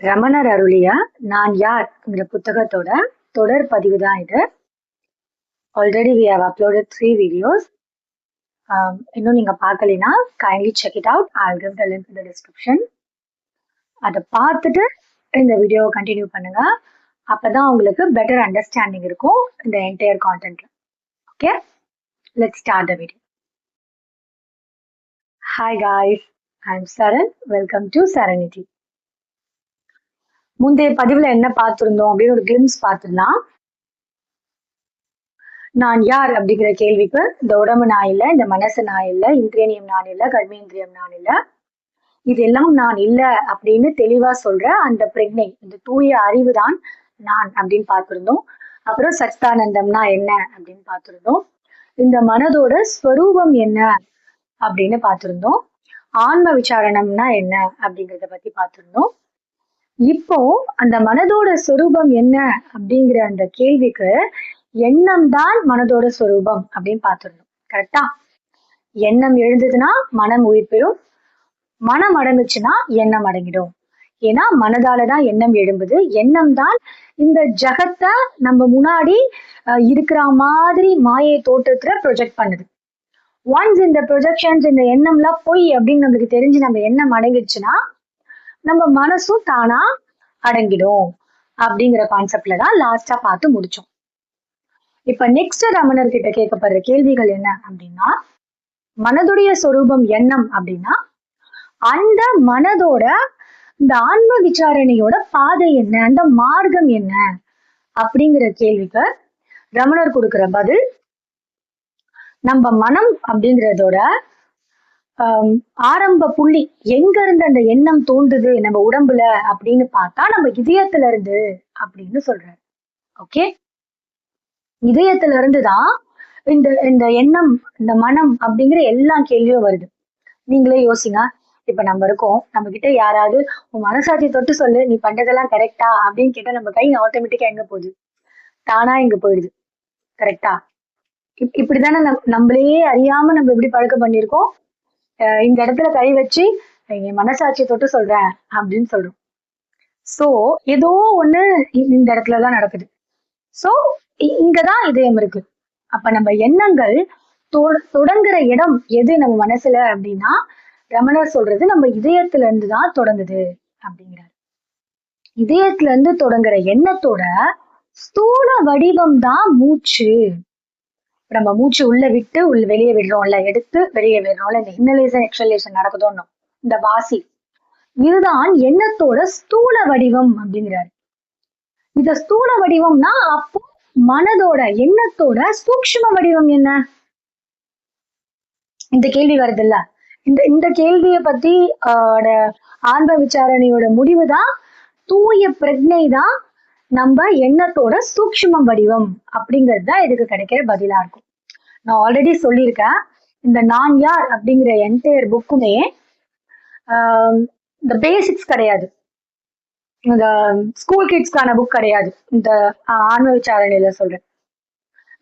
ரமணர் அருளிய நான் யார்ங்கிற புத்தகத்தோட தொடர் பதிவு தான் இது. Already we have uploaded three videos இன்னும் நீங்கள் பார்க்கலைன்னா kindly check it out I give the link the description அதை பார்த்துட்டு இந்த வீடியோவை கண்டினியூ பண்ணுங்க. அப்பதான் உங்களுக்கு பெட்டர் அண்டர்ஸ்டாண்டிங் இருக்கும் இந்த entire கான்டென்ட்ல okay let start the video hi guys I am Charan welcome to சரணிட்டி முந்தைய பதிவுல என்ன பார்த்திருந்தோம் அப்படின்னு ஒரு கிளிம்ஸ் பார்த்துடலாம். நான் யார் அப்படிங்கிற கேள்விக்கு இந்த உடம்பு நான் இல்லை இந்த மனசு நான் இல்லை இந்திரியனியம் நான் இல்லை கர்மேந்திரியம் நான் இல்லை. இதெல்லாம் நான் இல்லை அப்படின்னு தெளிவா சொல்ற அந்த பிரக்னை இந்த தூய அறிவு தான் நான் அப்படின்னு பார்த்திருந்தோம். அப்புறம் சச்சிதானந்தம்னா என்ன அப்படின்னு பார்த்திருந்தோம். இந்த மனதோட ஸ்வரூபம் என்ன அப்படின்னு பார்த்திருந்தோம். ஆன்ம விசாரணம்னா என்ன அப்படிங்கிறத பத்தி பார்த்திருந்தோம். இப்போ அந்த மனதோட சொரூபம் என்ன அப்படிங்கிற அந்த கேள்விக்கு எண்ணம் தான் மனதோட சொரூபம் அப்படின்னு பார்த்துடணும். கரெக்டா எண்ணம் எழுந்ததுன்னா மனம் உயிர் பெறும். மனம் அடங்குச்சுன்னா எண்ணம் அடங்கிடும். ஏன்னா மனதால தான் எண்ணம் எழும்புது. எண்ணம் தான் இந்த ஜகத்தை நம்ம முன்னாடி அஹ், இருக்கிற மாதிரி மாயை தோற்றத்துல ப்ரொஜெக்ட் பண்ணுது. ஒன்ஸ் இந்த ப்ரொஜெக்ஷன்ஸ் இந்த எண்ணம்லாம் பொய் அப்படின்னு நம்மளுக்கு தெரிஞ்சு நம்ம எண்ணம் அடங்கிடுச்சுன்னா நம்ம மனசும் தானா அடங்கிடும் அப்படிங்கிற கான்செப்ட்ல தான் லாஸ்டா பார்த்து முடிச்சோம். இப்ப நெக்ஸ்ட் ரமணர் கிட்ட கேட்கப்படுற கேள்விகள் என்ன அப்படின்னா மனதுடைய சொரூபம் எண்ணம் அப்படின்னா அந்த மனதோட இந்த ஆன்ம விசாரணையோட பாதை என்ன அந்த மார்க்கம் என்ன அப்படிங்கிற கேள்விக்கு ரமணர் கொடுக்கிற பதில் நம்ம மனம் அப்படிங்கிறதோட ஆரம்ப புள்ளி எங்க இருந்து அந்த எண்ணம் தோன்றுது நம்ம உடம்புல அப்படின்னு பார்த்தா நம்ம இதயத்துல இருந்து அப்படின்னு சொல்றாரு. ஓகே இதயத்துல இருந்துதான் இந்த இந்த எண்ணம் இந்த மனம் அப்படிங்கிற எல்லா கேள்வியும் வருது. நீங்களே யோசிங்க. இப்ப நம்ம இருக்கோம். நம்ம கிட்ட யாராவது உன் மனசாட்சி தொட்டு சொல்லு. நீ பண்றதெல்லாம் கரெக்டா அப்படின்னு கேட்டா நம்ம கை ஆட்டோமேட்டிக்கா எங்க போகுது? தானா இங்க போயிடுது? கரெக்டா இப் இப்படிதானே நம் நம்மளே அறியாம நம்ம எப்படி பழக்கம் பண்ணியிருக்கோம்? இந்த இடத்துல கை வச்சு என் மனசாட்சியை தொட்டு சொல்றேன் அப்படின்னு சொல்றோம். சோ ஏதோ ஒண்ணு இந்த இடத்துல தான் நடக்குது. சோ இங்கதான் இதயம் இருக்கு. அப்ப நம்ம எண்ணங்கள் தொடங்குற இடம் எது நம்ம மனசுல அப்படின்னா ரமணர் சொல்றது நம்ம இதயத்துல இருந்து தான் தொடங்குது அப்படிங்கிறார். இதயத்துல இருந்து தொடங்குற எண்ணத்தோட ஸ்தூல வடிவம் தான் மூச்சு. நம்ம மூச்சு உள்ள விட்டு உள்ள வெளியே விடுறோம்ல எடுத்து வெளியே விடுறோம்ல இந்த இன்னலேஷன் எக்ஸலேஷன் நடக்குதோன்னு இந்த வாசி. இதுதான் எண்ணத்தோட ஸ்தூல வடிவம் அப்படிங்கிறாரு. இந்த ஸ்தூல வடிவம்னா அப்போ மனதோட எண்ணத்தோட சூக்ஷ்ம வடிவம் என்ன? இந்த கேள்வி வருதுல்ல. இந்த இந்த கேள்விய பத்தி ஆஹ், ஆன்ம விசாரணையோட முடிவு தான் தூய பிரஜை தான் நம்ம எண்ணத்தோட சூக்ஷ்ம வடிவம் அப்படிங்கிறது தான் இதுக்கு கிடைக்கிற பதிலா இருக்கும். நான் ஆல்ரெடி சொல்லியிருக்கேன். இந்த நான் யார் அப்படிங்கிற என்டையர் புக்குமே இந்த பேசிக்ஸ் கிடையாது. இந்த ஸ்கூல் கிட்ஸ்க்கான புக் கிடையாது. இந்த ஆன்ம விசாரணையில சொல்றேன்.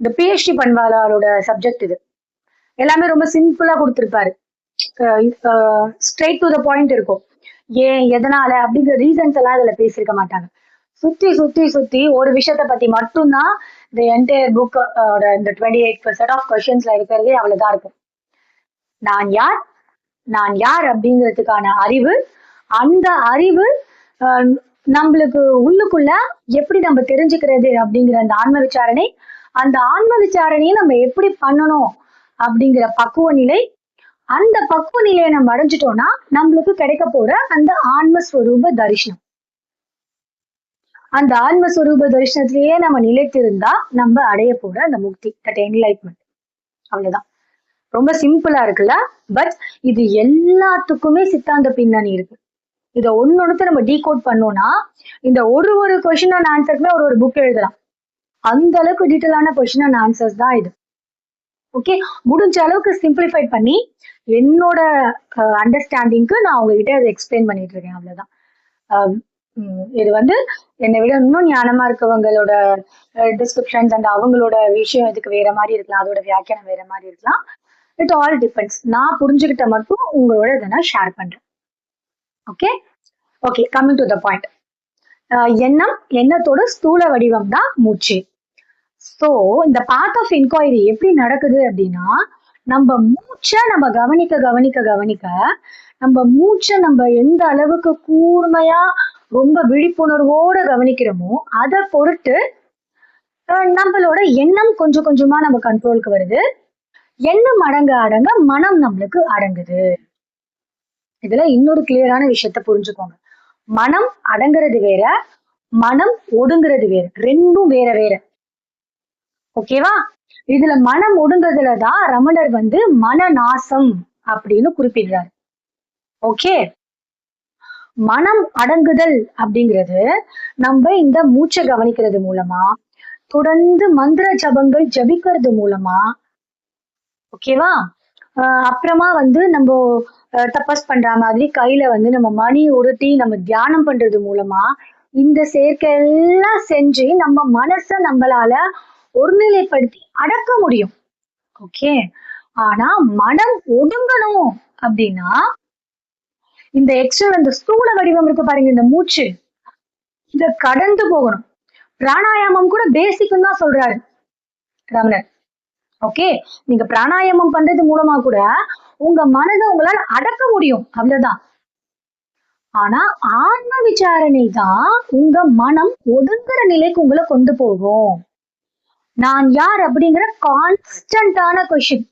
இந்த பிஹெச்டி பண்பாளரோட சப்ஜெக்ட் இது. எல்லாமே ரொம்ப சிம்பிளா கொடுத்துருப்பாரு. ஸ்ட்ரெயிட் டு த பாயிண்ட் இருக்கும். ஏன் எதனால அப்படிங்கிற ரீசன்ஸ் எல்லாம் இதுல பேசியிருக்க மாட்டாங்க. சுத்தி சுத்தி சுத்தி ஒரு விஷயத்த பத்தி மட்டும்தான் இந்த என்டையர் புக் இந்த டுவெண்ட்டி எயிட் செட் ஆஃப் கொஸ்டின்ஸ்ல இருக்கிறதே அவ்வளவுதான் இருக்கும். நான் யார்? நான் யார் அப்படிங்கிறதுக்கான அறிவு அந்த அறிவு நம்மளுக்கு உள்ளுக்குள்ள எப்படி நம்ம தெரிஞ்சுக்கிறது அப்படிங்கிற அந்த ஆன்ம விசாரணை அந்த ஆன்ம விசாரணையை நம்ம எப்படி பண்ணணும் அப்படிங்கிற பக்குவ நிலை அந்த பக்குவ நிலையை நம்ம அடைஞ்சிட்டோம்னா நம்மளுக்கு கிடைக்க போற அந்த ஆன்மஸ்வரூப தரிசனம். அந்த ஆன்மஸ்வரூப தரிசனத்திலேயே நம்ம நிலைத்திருந்தா நம்ம அடைய போற அந்த முக்தி தட் என்லைட்மெண்ட் அவ்வளவுதான். ரொம்ப சிம்பிளா இருக்குல்ல? பட் இது எல்லாத்துக்குமே சித்தாந்த பின்னணி இருக்கு. இதை ஒன்னொன்னு நம்ம டீகோட் பண்ணோம்னா இந்த ஒரு ஒரு கொஷின் அண்ட் ஆன்சருக்குமே ஒரு ஒரு புக் எழுதலாம். அந்த அளவுக்கு டீட்டெயிலான கொஷின் அண்ட் ஆன்சர்ஸ் தான் இது. ஓகே முடிஞ்ச அளவுக்கு சிம்பிளிஃபை பண்ணி என்னோட அண்டர்ஸ்டாண்டிங்க்கு நான் உங்ககிட்ட அதை எக்ஸ்பிளைன் பண்ணிட்டு இருக்கேன். அவ்வளவுதான். இது வந்து என்னை விட இன்னும் ஞானமா இருக்கவங்களோட டிஸ்கிரிப்ஷன்ஸ் அண்ட் அவங்களோட விஷயம் இதுக்கு வேற மாதிரி இருக்கலாம். அதோட வியாக்கியானம் வேற மாதிரி இருக்கலாம். இட் ஆல் டிபெண்ட்ஸ் நான் புரிஞ்சுக்கிட்ட மட்டும் உங்களோட இதை நான் ஷேர் பண்றேன். Okay okay coming to the point எண்ணம் எண்ணத்தோட ஸ்தூல வடிவம் தான் மூச்சு. ஸோ இந்த பார்ட் ஆஃப் என்கொயரி எப்படி நடக்குது அப்படின்னா நம்ம மூச்சை நம்ம கவனிக்க கவனிக்க கவனிக்க நம்ம மூச்சை நம்ம எந்த அளவுக்கு கூர்மையா ரொம்ப விழிப்புணர்வோட கவனிக்கிறோமோ அதை பொறுத்து நம்மளோட எண்ணம் கொஞ்சம் கொஞ்சமா நம்ம கண்ட்ரோலுக்கு வருது. எண்ணம் அடங்க அடங்க மனம் நம்மளுக்கு அடங்குது. இதுல இன்னொரு கிளியரான விஷயத்த புரிஞ்சுக்கோங்க. மனம் அடங்குறது வேற மனம் ஒடுங்குறது வேற ரெண்டும் வேற வேற. ஓகேவா இதுல மனம் ஒடுங்குறதுல தான் ரமணர் வந்து மன நாசம் அப்படின்னு குறிப்பிடுறாரு. ஓகே மனம் அடங்குதல் அப்படிங்கிறது நம்ம இந்த மூச்சை கவனிக்கிறது மூலமா தொடர்ந்து மந்திர ஜபங்கள் ஜபிக்கிறது மூலமா ஓகேவா ஆஹ் அப்புறமா வந்து நம்ம அஹ் தபஸ் பண்ற மாதிரி கையில வந்து நம்ம மணி உருட்டி நம்ம தியானம் பண்றது மூலமா இந்த சேர்க்கை எல்லாம் செஞ்சு நம்ம மனச நம்மளால ஒருநிலைப்படுத்தி அடக்க முடியும். ஓகே ஆனா மனம் ஒடுங்கணும் அப்படின்னா இந்த எக்ஸ்ட்ரா இந்த ஸ்தூல வடிவம் இருக்கு பாருங்க இந்த மூச்சு. இத கடந்து போகணும். பிராணாயாமம் கூட பேசிக்னு தான் சொல்றாரு ரமணர் ஓகே நீங்க பிராணாயாமம் பண்றது மூலமா கூட உங்க மனதை உங்களால அடக்க முடியும் அவ்வளவுதான். ஆனா ஆன்ம விசாரணை தான் உங்க மனம் ஒதுங்குற நிலைக்கு உங்களை கொண்டு போகும். நான் யார் அப்படிங்கிற கான்ஸ்டன்டான கொஷின்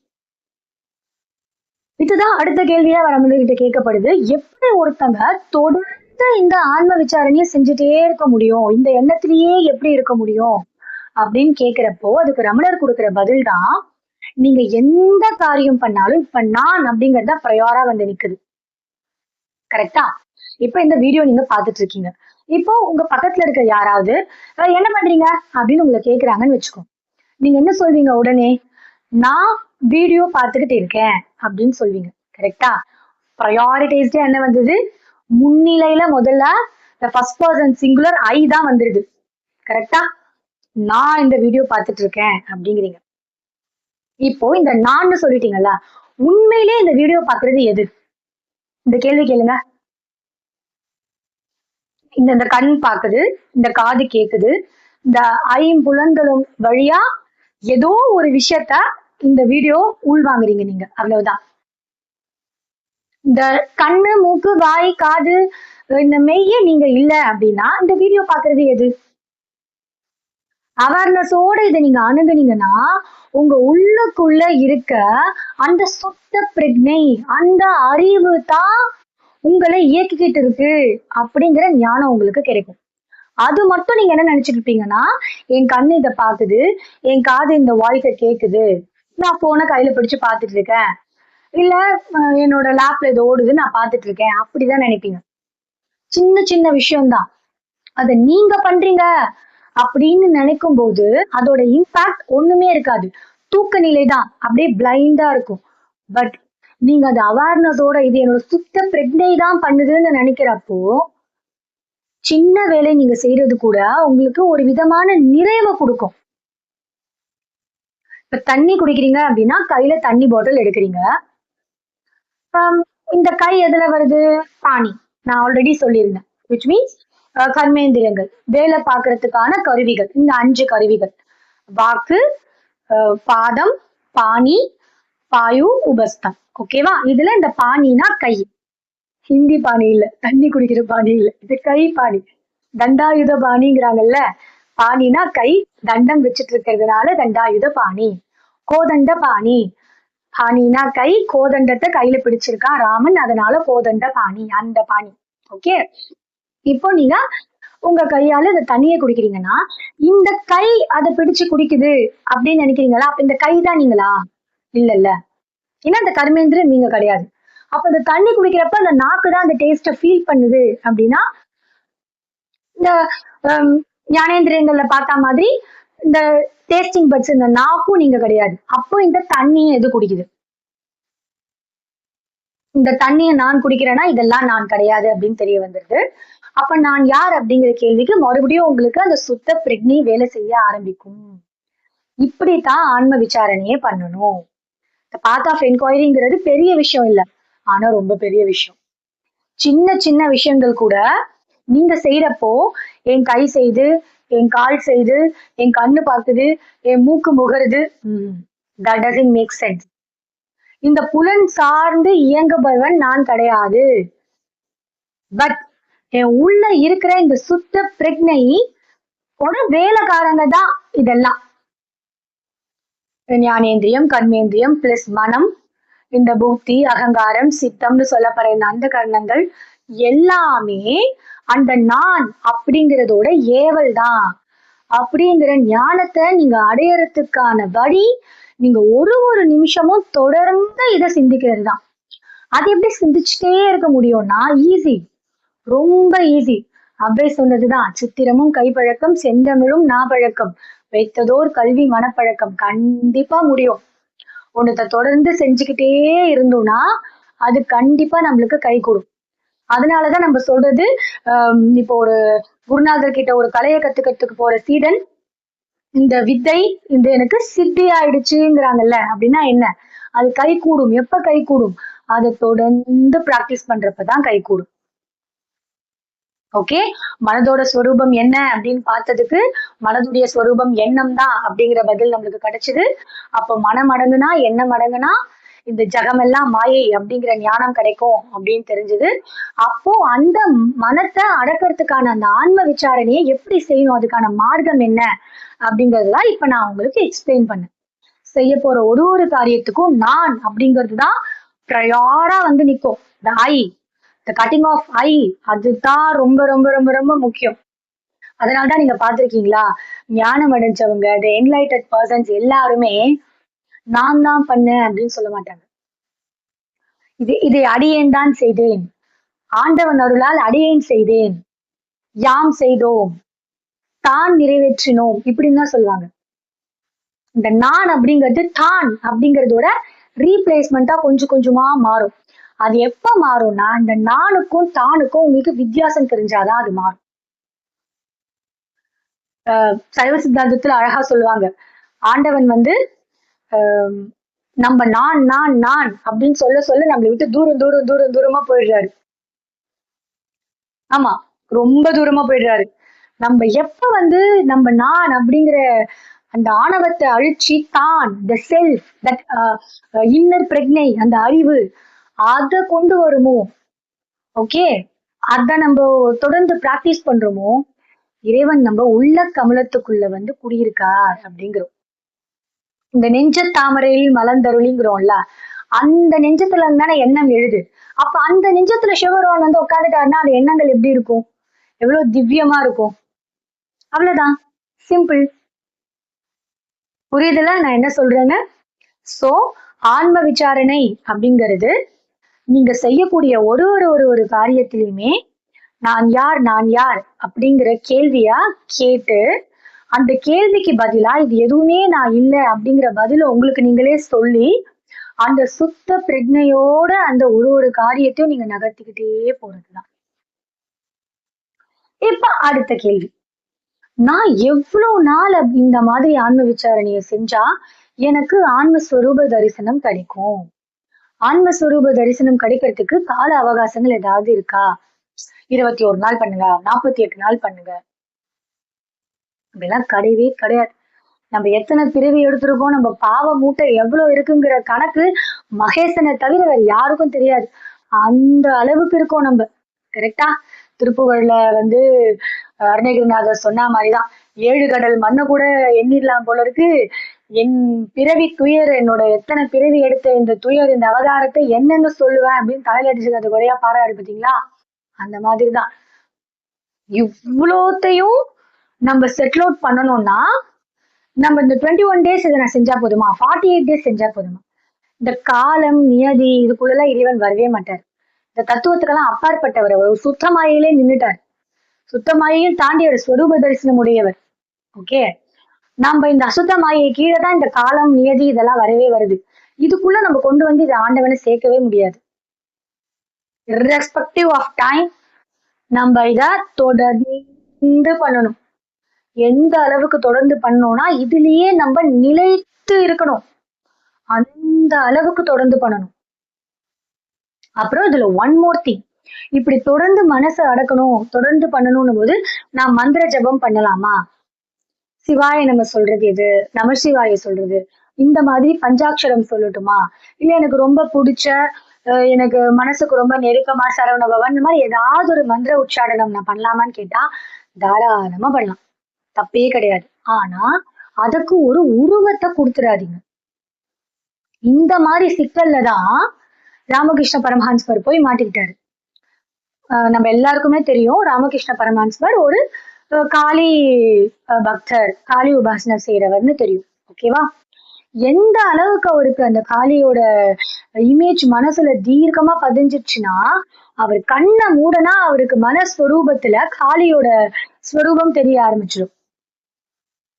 இதுதான் அடுத்த கேள்வியா ரமணர்கிட்ட கேட்கப்படுது. எப்படி ஒருத்தங்க தொடர்ந்து இந்த ஆன்ம விசாரணையை செஞ்சுட்டே இருக்க முடியும்? இந்த எண்ணத்திலேயே எப்படி இருக்க முடியும்? அப்படின்னு கேக்குறப்போ அதுக்கு ரமணர் கொடுக்குற பதில் தான் நீங்க எந்த காரியம் பண்ணாலும் இப்ப நான் அப்படிங்கறத ப்ரையாரா வந்து நிக்குது. கரெக்டா இப்ப இந்த வீடியோ நீங்க பாத்துட்டு இருக்கீங்க. இப்போ உங்க பக்கத்துல இருக்க யாராவது என்ன பண்றீங்க? அப்படின்னு உங்களை கேக்குறாங்கன்னு வச்சுக்கோ. நீங்க என்ன சொல்வீங்க உடனே? நான் வீடியோ பார்த்துக்கிட்டு இருக்கேன் அப்படின்னு சொல்வீங்க. கரெக்டா ப்ரையாரிட்டைஸ்டே என்ன வந்தது? முன்னிலையில முதல்ல ஃபர்ஸ்ட் பர்சன் சிங்குலர் ஐ தான் வந்துருது. கரெக்டா நான் இந்த வீடியோ பார்த்துட்டு இருக்கேன் அப்படிங்கிறீங்க. இப்போ இந்த நான் சொல்லிட்டீங்கல்ல உண்மையிலே இந்த வீடியோ பாக்குறது எது? இந்த கேள்வி கேளுங்க. இந்த இந்த கண் பாக்குது இந்த காது கேக்குது இந்த ஐம்புலன்களும் வழியா ஏதோ ஒரு விஷயத்த இந்த வீடியோ உள்வாங்குறீங்க நீங்க. அவ்வளவுதான். இந்த கண்ணு மூக்கு வாய் காது இந்த மெய்யே நீங்க இல்ல அப்படின்னா இந்த வீடியோ பாக்குறது எது? அவேர்னஸோட இதை நீங்க அணுகுனீங்கன்னா உங்க உள்ளுக்குள்ள இருக்க அந்த சுத்த பிரஜை அந்த அறிவு தான் உங்களை இயக்கிக்கிட்டு இருக்கு அப்படிங்கிற ஞானம் உங்களுக்கு கிடைக்கும். அது மட்டும் நீங்க என்ன நினைச்சிட்டு இருப்பீங்கன்னா என் கண்ணு இதை பாக்குது என் காது இந்த வாய்ஸை கேக்குது நான் போனை கையில பிடிச்சு பார்த்துட்டு இருக்கேன். இல்ல என்னோட லேப்ல இது ஓடுது நான் பார்த்துட்டு இருக்கேன். அப்படிதான் நினைப்பீங்க. சின்ன சின்ன விஷயம்தான். அதை நீங்க பண்றீங்க அப்படின்னு நினைக்கும் போது அதோட இம்பாக்ட் ஒண்ணுமே இருக்காது. தூக்க நிலை தான் அப்படியே பிளைண்டா இருக்கும். பட் நீங்க அது அவேர்னஸோட இது என்னோட சுத்த பிரஜை தான் பண்ணுதுன்னு நினைக்கிறப்போ சின்ன வேலை நீங்க செய்யறது கூட உங்களுக்கு ஒரு விதமான நிறைவை கொடுக்கும். இப்ப தண்ணி குடிக்கிறீங்க அப்படின்னா கையில தண்ணி பாட்டில் எடுக்கிறீங்க. இந்த கை எதுல வருது? பாணி. நான் ஆல்ரெடி சொல்லியிருந்தேன். விச் மீன்ஸ் கர்மேந்திரங்கள். வேலை பார்க்கறதுக்கான கருவிகள். இந்த அஞ்சு கருவிகள். வாக்கு பாதம் பாணி பாயு உபஸ்தம். ஓகேவா இதுல இந்த பாணினா கை. ஹிந்தி பாணி இல்ல. தண்ணி குடிக்கிற பாணி இல்ல. இது கை பாணி. தண்டாயுத பாணிங்கிறாங்கல்ல? பாணினா கை தண்டம் வச்சுட்டு இருக்கிறதுனால தண்டாயுத பாணி. கோதண்ட பாணி. பாணினா கை கோதண்டத்தை கையில பிடிச்சிருக்கான் ராமன் அதனால கோதண்ட பாணி அந்த பாணி. ஓகே? இப்போ நீங்க உங்க கையால இந்த தண்ணியை குடிக்கிறீங்கன்னா இந்த கை அதை பிடிச்சு குடிக்குது அப்படின்னு நினைக்கிறீங்களா? அப்ப இந்த கை தான் நீங்களா? இல்ல இல்ல ஏன்னா அந்த கர்மேந்திரன் நீங்க கிடையாது. அப்ப இந்த தண்ணி குடிக்கிறப்ப அந்த நாக்கு தான் அந்த டேஸ்ட ஃபீல் பண்ணுது அப்படின்னா இந்த ஹம், ஞானேந்திரியங்கள்ல பார்த்தா மாதிரி இந்த டேஸ்டிங் பட்ஸ் இந்த நாக்கும் நீங்க கிடையாது. அப்போ இந்த தண்ணியும் எது குடிக்குது? இந்த தண்ணியை நான் குடிக்கிறேன்னா இதெல்லாம் நான் கிடையாது அப்படின்னு தெரிய வந்துருது. அப்ப நான் யார் அப்படிங்கிற கேள்விக்கு மறுபடியும் உங்களுக்கு அந்த சுத்த பிரக்னி வேலை செய்ய ஆரம்பிக்கும். இப்படித்தான் ஆன்ம விசாரணையே பண்ணணும். பாத் ஆஃப் என்கொயரிங்கிறது பெரிய விஷயம் இல்ல. ஆனா ரொம்ப பெரிய விஷயம். சின்ன சின்ன விஷயங்கள் கூட நீங்க செய்யறப்போ என் கை செய்து என் கால் செய்து என் கண்ணு பார்க்குது என் மூக்கு முகருது. தட் டசன் மேக் சென்ஸ் இந்த புலன் சார்ந்து இயங்குபவன் நான் கிடையாது. பட் என் உள்ள இருக்கிற இந்த சுத்த பிரக்னை ஒரு வேலைக்காரங்க தான் இதெல்லாம். ஞானேந்திரியம் கர்மேந்திரியம் பிளஸ் மனம் இந்த புத்தி அகங்காரம் சித்தம்னு சொல்லப்படுற இந்த அந்த கர்ணங்கள் எல்லாமே அந்த நான் அப்படிங்கிறதோட ஏவல் தான். அப்படிங்கிற ஞானத்தை நீங்க அடையறதுக்கான வழி நீங்க ஒரு ஒரு நிமிஷமும் தொடர்ந்து இதை சிந்திக்கிறது தான். அது எப்படி சிந்திச்சுட்டே இருக்க முடியும்னா ஈஸி ரொம்ப ஈஸி அவ்வை சொன்னதுதான் சித்திரமும் கைப்பழக்கம் செந்தமிழும் நாபழக்கம். வைத்ததோர் கல்வி மனப்பழக்கம். கண்டிப்பா முடியும். ஒன்றத்தை தொடர்ந்து செஞ்சுக்கிட்டே இருந்தோம்னா அது கண்டிப்பா நம்மளுக்கு கை கொடுக்கும் அதனாலதான் நம்ம சொல்றது இப்போ ஒரு குருநாதர் கிட்ட ஒரு கலையை கத்துக்கிறதுக்கு போற சீடன் இந்த வித்தை இந்த எனக்கு சித்தி ஆயிடுச்சுங்கிறாங்கல்ல அப்படின்னா என்ன? அது கை கூடும். எப்ப கை கூடும்? அதை தொடர்ந்து பிராக்டிஸ் பண்றப்பதான் கை கூடும். ஓகே மனதோட ஸ்வரூபம் என்ன அப்படின்னு பார்த்ததுக்கு மனதுடைய ஸ்வரூபம் எண்ணம் தான் அப்படிங்கிற பதில் நம்மளுக்கு கிடைச்சது. அப்போ மனம் அடங்குனா எண்ணம் அடங்குனா இந்த ஜகமெல்லாம் மாயை அப்படிங்கிற ஞானம் கிடைக்கும் அப்படின்னு தெரிஞ்சது. அப்போ அந்த மனத்தை அடக்கிறதுக்கான அந்த ஆன்ம விசாரணையை எப்படி செய்யணும்? அதுக்கான மார்க்கம் என்ன? அப்படிங்கறதுதான் இப்ப நான் உங்களுக்கு எக்ஸ்பிளைன் பண்ணேன். செய்ய போற ஒரு ஒரு காரியத்துக்கும் நான் அப்படிங்கிறது தான் ப்ரையாரா வந்து நிற்கும் இந்த ஐ த கட்டிங் ஆஃப் ஐ அதுதான் ரொம்ப ரொம்ப ரொம்ப ரொம்ப முக்கியம். அதனாலதான் நீங்க பாத்திருக்கீங்களா ஞானம் அடைஞ்சவங்க த என்லைட்டட் பர்சன்ஸ் எல்லாருமே நான் தான் பண்ணேன் அப்படின்னு சொல்ல மாட்டாங்க. இது இதை அடியேன் தான் செய்தேன். ஆண்டவன் அருளால் அடியேன் செய்தேன். யாம் செய்தோம். தான் நிறைவேற்றினோம். இப்படின்னு தான் சொல்லுவாங்க. இந்த நான் அப்படிங்கிறது தான் அப்படிங்கறதோட ரீப்ளேஸ்மெண்டா கொஞ்சம் கொஞ்சமா மாறும். அது எப்ப மாறும்னா இந்த நானுக்கும் தானுக்கும் உங்களுக்கு வித்தியாசம் தெரிஞ்சாதான் அது மாறும். ஆஹ் சைவ சித்தாந்தத்துல அழகா சொல்லுவாங்க. ஆண்டவன் வந்து நம்ம நான் நான் நான் அப்படின்னு சொல்ல சொல்ல நம்மளை விட்டு தூரம் தூரம் தூரம் தூரமா போயிடுறாரு. ஆமா ரொம்ப தூரமா போயிடுறாரு. நம்ம எப்ப வந்து நம்ம நான் அப்படிங்கிற அந்த ஆணவத்தை அழிச்சு தான் த செல்ஃப் தட் இன்னர் பிரக்னை அந்த அறிவு அதை கொண்டு வருமோ? ஓகே அத நம்ம தொடர்ந்து பிராக்டிஸ் பண்றோமோ? இறைவன் நம்ம உள்ள கமலத்துக்குள்ள வந்து குடியிருக்கார் அப்படிங்கிறோம். இந்த நெஞ்ச தாமரையில் மலர்ந்தருளிங்கிறோம்ல அந்த நெஞ்சத்துல இருந்தானே எண்ணம் எழுது. அப்ப அந்த நெஞ்சத்துல சிவபெருமான் வந்து உட்காந்துட்டாருன்னா அந்த எண்ணங்கள் எப்படி இருக்கும்? எவ்வளவு திவ்யமா இருக்கும்? அவ்வளவுதான். சிம்பிள் புரியுதுல? நான் என்ன சொல்றேன்னு? சோ ஆன்ம விசாரணை அப்படிங்கிறது நீங்க செய்யக்கூடிய ஒரு ஒரு ஒரு ஒரு காரியத்திலையுமே நான் யார் நான் யார் அப்படிங்கிற கேள்வியா கேட்டு அந்த கேள்விக்கு பதிலா இது எதுவுமே நான் இல்லை அப்படிங்கிற பதில உங்களுக்கு நீங்களே சொல்லி அந்த சுத்த பிரஜையோட அந்த ஒரு ஒரு காரியத்தையும் நீங்க நகர்த்திக்கிட்டே போறதுதான். இப்ப அடுத்த கேள்வி. நான் எவ்வளவு நாள் இந்த மாதிரி ஆன்ம விசாரணையை செஞ்சா எனக்கு ஆன்மஸ்வரூப தரிசனம் கிடைக்கும்? ஆன்மஸ்வரூப தரிசனம் கிடைக்கிறதுக்கு கால அவகாசங்கள் ஏதாவது இருக்கா? இருபத்தி ஒரு நாள் பண்ணுங்க நாற்பத்தி எட்டு நாள் பண்ணுங்க. அப்படிலாம் கிடையவே கிடையாது. நம்ம எத்தனை பிறவி எடுத்திருக்கோம் நம்ம பாவ மூட்டை எவ்வளவு இருக்குங்கிற கணக்கு மகேசனை தவிர வேற யாருக்கும் தெரியாது. அந்த அளவுக்கு இருக்கோம் நம்ம. கரெக்டா திருப்புகழ்ல வந்து அருணகிரிநாதர் சொன்ன மாதிரிதான். ஏழு கடல் மண்ணை கூட எண்ணிடலாம் போல இருக்கு. என் பிறவி துயர் என்னோட எத்தனை பிறவி எடுத்த இந்த துயர் இந்த அவதாரத்தை என்னென்னு சொல்லுவேன் அப்படின்னு தலையில அடிச்சுக்கிறது குறையா பாடாரு பாத்தீங்களா? அந்த மாதிரிதான். இவ்வளோத்தையும் நம்ம செட்டில் அவுட் பண்ணணும்னா நம்ம இந்த டுவெண்ட்டி ஒன் டேஸ் இதை நான் செஞ்சா போதுமா? ஃபார்ட்டி எயிட் டேஸ் செஞ்சா போதுமா? இந்த காலம் நியதி இதுக்குள்ளெல்லாம் இறைவன் வரவே மாட்டார். இந்த தத்துவத்துக்கெல்லாம் அப்பாற்பட்டவர். அவர் ஒரு சுத்தமாயிலே நின்றுட்டார் சுத்தமாயையும் தாண்டி ஒரு ஸ்வரூப தரிசனம் உடையவர். ஓகே நம்ம இந்த அசுத்த மாயை கீழே தான் இந்த காலம் நியதி இதெல்லாம் வரவே வருது. இதுக்குள்ள நம்ம கொண்டு வந்து இதை ஆண்டவனை சேர்க்கவே முடியாது. ரெஸ்பெக்டிவ் ஆஃப் டைம் நம்ம இதை தொடர்ந்து பண்ணணும். எந்த அளவுக்கு தொடர்ந்து பண்ணோம்னா இதுலயே நம்ம நிலைத்து இருக்கணும். அந்த அளவுக்கு தொடர்ந்து பண்ணணும். அப்புறம் இதுல ஒன் மோர் திங் இப்படி தொடர்ந்து மனசை அடக்கணும் தொடர்ந்து பண்ணணும் போது நான் மந்திர ஜபம் பண்ணலாமா? சிவாய நம்ம சொல்றது எது? நமசிவாய சொல்றது. இந்த மாதிரி பஞ்சாட்சரம் சொல்லட்டுமா? இல்ல எனக்கு ரொம்ப பிடிச்ச அஹ் எனக்கு மனசுக்கு ரொம்ப நெருக்கமா சரவண பவன் இந்த மாதிரி ஏதாவது ஒரு மந்திர உச்சாரணம் நான் பண்ணலாமான்னு கேட்டா தாராளமா பண்ணலாம். தப்பே கிடையாது. ஆனா அதுக்கு ஒரு உருவத்தை கொடுத்துடாதீங்க இந்த மாதிரி சிக்கல்ல தான் ராமகிருஷ்ண பரமஹான்ஸ்வர் போய் மாட்டிக்கிட்டாரு. நம்ம எல்லாருக்குமே தெரியும் ராமகிருஷ்ண பரமஹான்ஸ்வர் ஒரு காளி பக்தர் காளி உபாசனை செய்யறவர்னு தெரியும். ஓகேவா எந்த அளவுக்கு அவருக்கு அந்த காளியோட இமேஜ் மனசுல தீர்க்கமா பதிஞ்சிருச்சுன்னா அவர் கண்ணை மூடனா அவருக்கு மனஸ்வரூபத்துல காளியோட ஸ்வரூபம் தெரிய ஆரம்பிச்சிடும்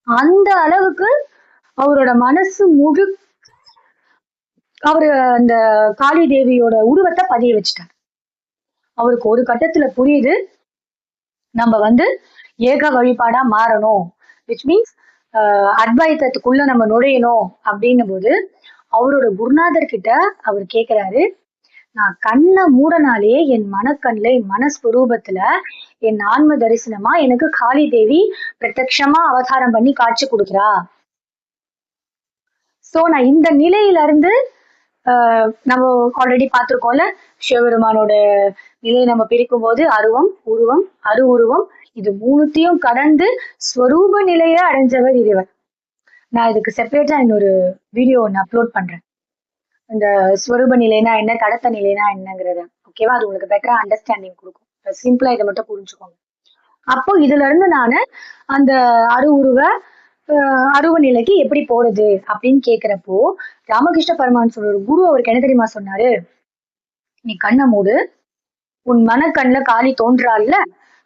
அந்த அளவுக்கு அவரோட மனசு முழு அவரு அந்த காளி தேவியோட உருவத்தை பதிய வச்சுட்டார். அவருக்கு ஒரு கட்டத்துல புரியுது நம்ம வந்து ஏக வழிபாடா மாறணும். விச் மீன்ஸ் அத்வைத்தத்துக்குள்ள நம்ம நுழையணும் அப்படின்னும் போது அவரோட குருநாதர் கிட்ட அவர் கேட்கிறாரு நான் கண்ணை மூடனாலே என் மனக்கண்ணில் என் மனஸ்வரூபத்துல என் ஆன்ம தரிசனமா எனக்கு காளி தேவி பிரத்யமா அவதாரம் பண்ணி காட்சி கொடுக்குறா. சோ நான் இந்த நிலையில இருந்து ஆஹ் நம்ம ஆல்ரெடி பார்த்துருக்கோம்ல சிவபெருமானோட நிலையை நம்ம பிரிக்கும் போது அருவம் உருவம் அரு உருவம் இது மூணுத்தையும் கடந்து ஸ்வரூப நிலையை அடைஞ்சவர் இறைவர் நான் இதுக்கு செப்பரேட்டா இன்னொரு வீடியோ ஒன்று அப்லோட் பண்றேன். இந்த ஸ்வரூப நிலைனா என்ன கடத்த நிலைனா என்னங்கிறத ஓகேவா அது உங்களுக்கு பெட்டரா அண்டர்ஸ்டாண்டிங் கொடுக்கும். சிம்பிளா இதை மட்டும் புரிஞ்சுக்கோங்க. அப்போ இதுல இருந்து நான் அந்த அரு உருவ அஹ் அருவ நிலைக்கு எப்படி போறது அப்படின்னு கேக்குறப்போ ராமகிருஷ்ண பரமான் ஒரு குரு அவருக்கு என்ன தெரியுமா சொன்னாரு? நீ கண்ணை மூடு. உன் மனக்கண்ணுல காளி தோன்றாள்ல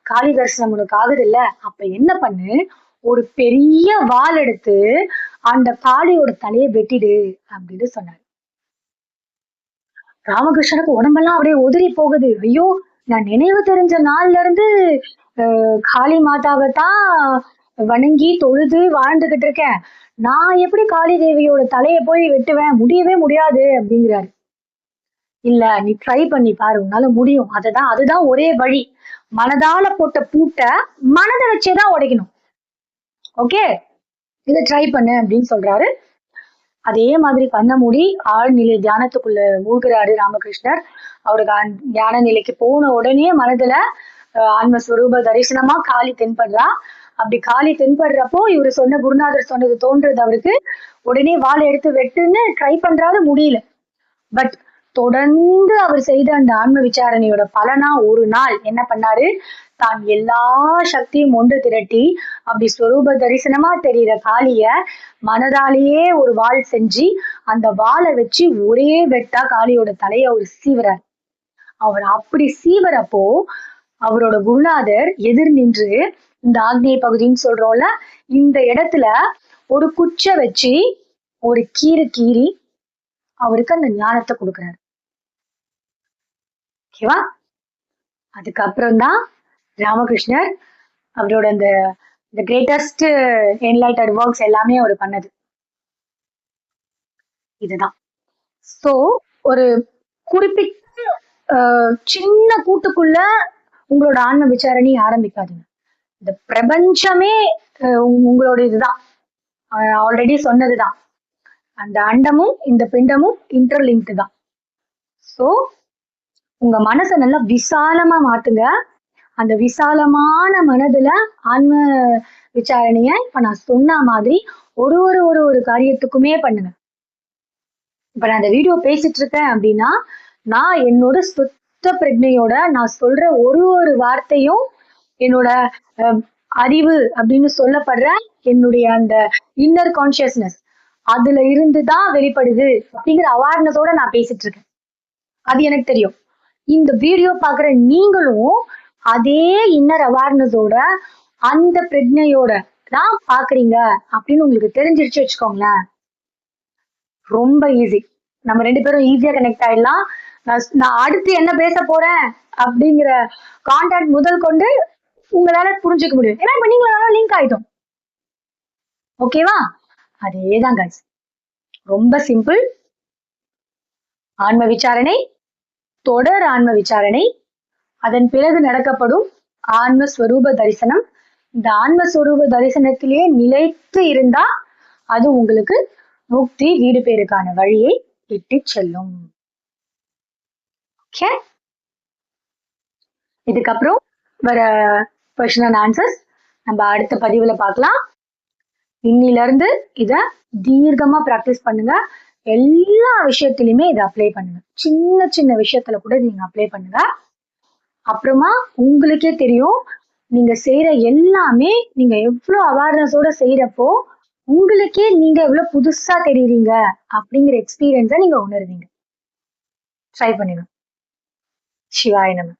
காளி தரிசனம் உனக்கு ஆகுது இல்ல. அப்ப என்ன பண்ணு? ஒரு பெரிய வால் எடுத்து அந்த காளியோட தலையை வெட்டிடு அப்படின்னு சொன்னாரு. ராமகிருஷ்ணனுக்கு உடம்பெல்லாம் அப்படியே உதிரி போகுது. ஐயோ நான் நினைவு தெரிஞ்ச நாள்ல இருந்து அஹ், காளி மாதாவை தான் வணங்கி தொழுது வாழ்ந்துகிட்டு இருக்கேன். நான் எப்படி காளி தேவியோட தலையை போய் வெட்டுவேன்? முடியவே முடியாது அப்படிங்கிறாரு. இல்ல நீ ட்ரை பண்ணி பாரு. உன்னால முடியும். அதுதான் அதுதான் ஒரே வழி. மனதால போட்ட பூட்டை மனதை வச்சேதான் உடைக்கணும். ஓகே இதை ட்ரை பண்ணு அப்படின்னு சொல்றாரு. அதே மாதிரி பண்ண மூடி ஆழ்நிலை தியானத்துக்குள்ள மூழ்கிறாரு ராமகிருஷ்ணர். அவருக்கு ஞான தியான நிலைக்கு போன உடனே மனதுல ஆன்மஸ்வரூப தரிசனமா காளி தென்படுறா. அப்படி காளி தென்படுறப்போ இவர் சொன்ன குருநாதர் சொன்னது தோன்றது அவருக்கு. உடனே வாளை எடுத்து வெட்டுன்னு ட்ரை பண்றாரு முடியல. பட் தொடர்ந்து அவர் செய்த அந்த ஆன்ம விசாரணையோட பலனா ஒரு நாள் என்ன பண்ணாரு? தான் எல்லா சக்தியும் ஒன்று திரட்டி அப்படி ஸ்வரூப தரிசனமா தெரியிற காளிய மனதாலேயே ஒரு வாள் செஞ்சு அந்த வாளை வச்சு ஒரே வெட்டா காளியோட தலையை அவர் சீவறார். அவர் அப்படி சீவரப்போ அவரோட குருநாதர் எதிர் நின்று இந்த ஆக்னேய பகுதின்னு சொல்றோம்ல இந்த இடத்துல ஒரு குச்சை வச்சு ஒரு கீறு கீறி அவருக்கு அந்த ஞானத்தை கொடுக்குறாரு. ஓகேவா? அதுக்கப்புறம் தான் ராமகிருஷ்ணர் அவரோட அந்த இந்த கிரேட்டஸ்ட் என்லைட்டட் ஒர்க்ஸ் எல்லாமே அவர் பண்ணது. இதுதான். ஸோ ஒரு குறிப்பிட்ட சின்ன கூட்டுக்குள்ள உங்களோட ஆன்ம விசாரணை ஆரம்பிக்காதுங்க இந்த பிரபஞ்சமே உங்களோட இதுதான். ஆல்ரெடி சொன்னதுதான். அந்த அண்டமும் இந்த பிண்டமும் இன்டர்லிங்க்டு தான். ஸோ உங்க மனசை நல்லா விசாலமா மாத்துங்க. அந்த விசாலமான மனதுல ஆன்ம விசாரணைய இப்ப நான் சொன்ன மாதிரி ஒரு ஒரு ஒரு ஒரு காரியத்துக்குமே பண்ணுங்க. இப்ப நான் அந்த வீடியோ பேசிட்டு இருக்கேன் அப்படின்னா நான் என்னோட சுத்த பிரஜையோட நான் சொல்ற ஒரு ஒரு வார்த்தையும் என்னோட அஹ், அறிவு அப்படின்னு சொல்லப்படுற என்னுடைய அந்த இன்னர் கான்சியஸ்னஸ் அதுல இருந்து தான் வெளிப்படுது அப்படிங்கிற அவேர்னஸோட நான் பேசிட்டு இருக்கேன். அது எனக்கு தெரியும். இந்த வீடியோ பாக்குற நீங்களும் அதே இன்னர் அவேர்னஸோட அந்த பிரஜையோட தான் பாக்குறீங்க அப்படின்னு உங்களுக்கு தெரிஞ்சிருச்சு வச்சுக்கோங்களேன். ரொம்ப ஈஸி நம்ம ரெண்டு பேரும் ஈஸியா கனெக்ட் ஆயிடலாம். நான் அடுத்து என்ன பேச போறேன் அப்படிங்கிற கான்டாக்ட் முதல் கொண்டு உங்களால புரிஞ்சுக்க முடியும். ஏன்னா இப்ப நீங்களால லிங்க் ஆயிட்டோம். ஓகேவா அதேதான் கைஸ் ரொம்ப சிம்பிள் ஆன்ம விசாரணை தொடர் ஆன்ம விசாரணை. அதன் பிறகு நடக்கப்படும் ஆன்மஸ்வரூப தரிசனம். இந்த ஆன்மஸ்வரூப தரிசனத்திலேயே நிலைத்து இருந்தா அது உங்களுக்கு முக்தி வீடு பேருக்கான வழியை இட்டு செல்லும். ஓகே இதுக்கப்புறம் வர கொஸ்டின் அண்ட் ஆன்சர்ஸ் நம்ம அடுத்த பதிவுல பார்க்கலாம். இன்னில இருந்து இத தீர்க்கமா ப்ராக்டிஸ் பண்ணுங்க. எல்லா விஷயத்திலுமே இதை அப்ளை பண்ணுங்க. சின்ன சின்ன விஷயத்துல கூட நீங்க அப்ளை பண்ணுங்க. அப்புறமா உங்களுக்கே தெரியும் நீங்க செய்யற எல்லாமே நீங்க எவ்வளவு அவேர்னஸோட செய்யறப்போ உங்களுக்கே நீங்க எவ்வளவு புதுசா தெரியுறீங்க அப்படிங்கிற எக்ஸ்பீரியன்ஸை நீங்க உணர்வீங்க. ட்ரை பண்ணுங்க சிவாய நம்ம